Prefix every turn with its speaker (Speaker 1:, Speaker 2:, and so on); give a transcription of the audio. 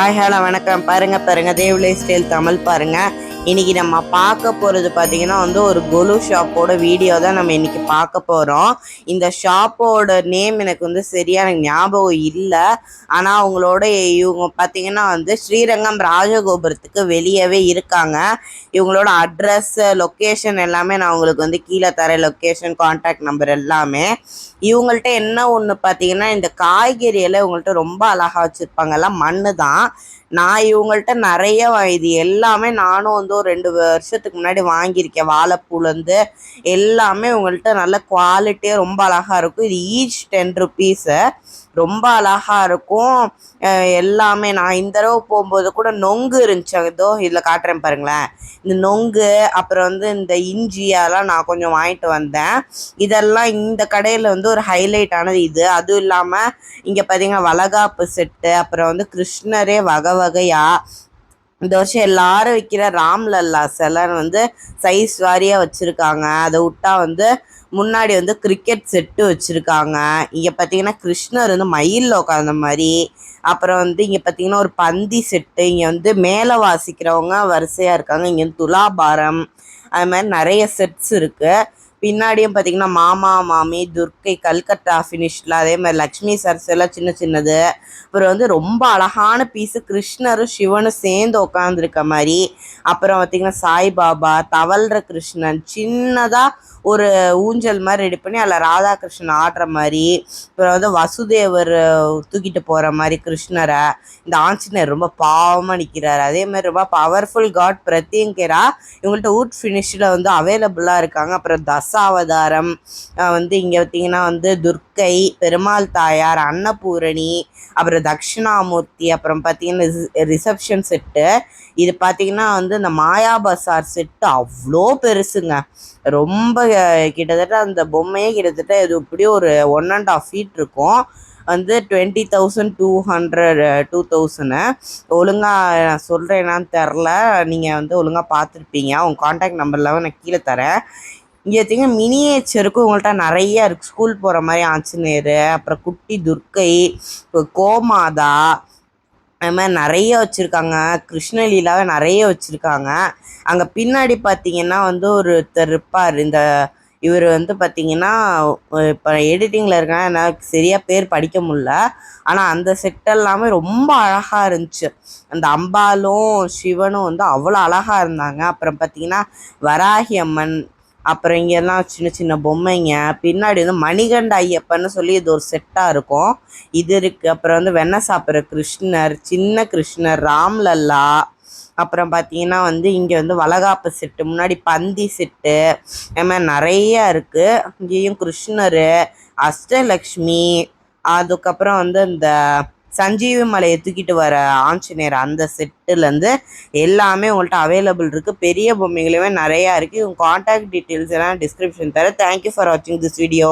Speaker 1: Hi hello வணக்கம். பாருங்க பாருங்க தேவலை ஸ்டைல் தமிழ் பாருங்க. இன்னைக்கு நம்ம பார்க்க போறது பார்த்தீங்கன்னா வந்து ஒரு கொலு ஷாப்போட வீடியோ தான் நம்ம இன்னைக்கு பார்க்க போறோம். இந்த ஷாப்போட நேம் எனக்கு வந்து சரியான ஞாபகம் இல்லை. ஆனால் அவங்களோட இவங்க பார்த்தீங்கன்னா வந்து ஸ்ரீரங்கம் ராஜகோபுரத்துக்கு வெளியவே இருக்காங்க. இவங்களோட அட்ரஸ் லொக்கேஷன் எல்லாமே நான் உங்களுக்கு வந்து கீழே தரேன் லொக்கேஷன் காண்டாக்ட் நம்பர் எல்லாமே. இவங்கள்ட்ட என்ன ஒன்று பார்த்தீங்கன்னா இந்த காய்கறி எல்லாம் இவங்கள்ட்ட ரொம்ப அழகா வச்சுருப்பாங்க எல்லாம் மண்ணு தான் நான் இவங்கள்ட்ட நிறைய இது எல்லாமே நானும் வந்து ஒரு ரெண்டு வருஷத்துக்கு முன்னாடி வாங்கியிருக்கேன். வாழைப்பூலேருந்து. எல்லாமே உங்கள்கிட்ட நல்ல குவாலிட்டியாக ரொம்ப அழகாக இருக்கும். இது ஈச் டென் ருபீஸு ரொம்ப அழகா இருக்கும். எல்லாமே நான் இந்த தடவை போகும்போது கூட நொங்கு இருந்துச்சு. இதோ இதில் காட்டுறேன் பாருங்களேன். இந்த நொங்கு அப்புறம் வந்து இந்த இஞ்சி அதெல்லாம் நான் கொஞ்சம் வாங்கிட்டு வந்தேன். இதெல்லாம் இந்த கடையில் வந்து ஒரு ஹைலைட் ஆனது இது. அதுவும் இல்லாமல் இங்கே பார்த்தீங்கன்னா வளகாப்பு செட்டு அப்புறம் வந்து கிருஷ்ணரே வகை வகையாக இந்த வருஷம் எல்லாரும் வைக்கிற ராம்லல்லா சிலர் வந்து சைஸ் வாரியாக வச்சுருக்காங்க. அதை விட்டா வந்து முன்னாடி வந்து கிரிக்கெட் செட்டு வச்சுருக்காங்க. இங்கே பார்த்தீங்கன்னா கிருஷ்ணர் வந்து மயிலில் உட்காந்த மாதிரி. அப்புறம் வந்து இங்கே பார்த்தீங்கன்னா ஒரு பந்தி செட்டு இங்கே வந்து மேலே வாசிக்கிறவங்க வரிசையாக இருக்காங்க. இங்கே வந்து துலாபாரம் அது மாதிரி நிறைய செட்ஸ் இருக்குது பின்னாடியும் பார்த்தீங்கன்னா மாமா மாமி துர்க்கை கல்கத்தா ஃபினிஷில் அதே மாதிரி லக்ஷ்மி சரஸ் எல்லாம் சின்ன சின்னது. அப்புறம் வந்து ரொம்ப அழகான பீஸு கிருஷ்ணரும் சிவனும் சேர்ந்து உட்காந்துருக்க மாதிரி. அப்புறம் பார்த்தீங்கன்னா சாய்பாபா தவழ்ற கிருஷ்ணன் சின்னதாக ஒரு ஊஞ்சல் மாதிரி ரெடி பண்ணி அதில் ராதாகிருஷ்ணன் ஆடுற மாதிரி. அப்புறம் வந்து வசுதேவர் தூக்கிட்டு போகிற மாதிரி கிருஷ்ணரை. இந்த ஆஞ்சநேயர் ரொம்ப பாவமாக நிற்கிறாரு அதே மாதிரி ரொம்ப பவர்ஃபுல் காட் பிரத்யங்கரா இவங்கள்ட்ட ஊட் ஃபினிஷில் வந்து அவைலபிளாக இருக்காங்க. அப்புறம் தசாவதாரம் வந்து இங்கே பார்த்தீங்கன்னா வந்து துர்க்கை பெருமாள் தாயார் அன்னபூரணி அப்புறம் தட்சிணாமூர்த்தி அப்புறம் பார்த்தீங்கன்னா ரிசப்ஷன் செட்டு. இது பார்த்தீங்கன்னா வந்து இந்த மாயா பசார் செட்டு அவ்வளோ பெருசுங்க. ரொம்ப கிட்டத்தட்ட அந்த பொம்மையே கிட்டத்தட்ட இது இப்படியே ஒரு ஒன் அண்ட் ஆஃப் ஃபீட் இருக்கும். வந்து twenty thousand two hundred two thousand ஒழுங்காக நான் சொல்கிறேனான்னு தெரில நீங்கள் வந்து ஒழுங்காக பார்த்துருப்பீங்க உங்கள் காண்டாக்ட் நம்பர்லாம் நான் கீழே தரேன். இங்கே பார்த்தீங்கன்னா மினியேச்சருக்கும் உங்கள்கிட்ட நிறைய இருக்குது ஸ்கூல் போகிற மாதிரி ஆஞ்சநேயர் அப்புறம் குட்டி துர்க்கை கோமாதா அது மாதிரி நிறைய வச்சுருக்காங்க. கிருஷ்ணலீலாவை நிறைய வச்சுருக்காங்க. அங்கே பின்னாடி பார்த்தீங்கன்னா வந்து ஒருத்தர் இருப்பார். இந்த இவர் வந்து பார்த்தீங்கன்னா இப்போ எடிட்டிங்கில் இருக்கா எனக்கு சரியாக பேர் படிக்க முடில ஆனால் அந்த செட் எல்லாமே ரொம்ப அழகாக இருந்துச்சு. அந்த அம்பாலும் சிவனும் வந்து அவ்வளோ அழகாக இருந்தாங்க. அப்புறம் பார்த்தீங்கன்னா வராகி அம்மன் அப்புறம் இங்கெல்லாம் சின்ன சின்ன பொம்மைங்க. பின்னாடி வந்து மணிகண்ட ஐயப்பன்னு சொல்லி இது ஒரு செட்டாக இருக்கும். இது இருக்குது அப்புறம் வந்து வெண்ணெய் சாப்பிட்ற கிருஷ்ணர் சின்ன கிருஷ்ணர் ராம்லல்லா அப்புறம் பார்த்தீங்கன்னா வந்து இங்கே வந்து வளகாப்பு செட்டு முன்னாடி பந்தி செட்டு அது மாதிரி நிறையா இருக்குது இங்கேயும் கிருஷ்ணர் அஷ்டலக்ஷ்மி. அதுக்கப்புறம் வந்து இந்த சஞ்சீவி மலையை தூக்கிட்டு வர ஆஞ்சநேயர் அந்த செட்டுலேருந்து எல்லாமே உங்கள்கிட்ட அவைலபிள் இருக்குது பெரிய பொம்மைகளுமே நிறையா இருக்குது உங்கள் காண்டாக்ட் டீட்டெயில்ஸ் எல்லாம் டிஸ்கிரிப்ஷன் தரேன். தேங்க்யூ ஃபார் வாட்சிங் திஸ் வீடியோ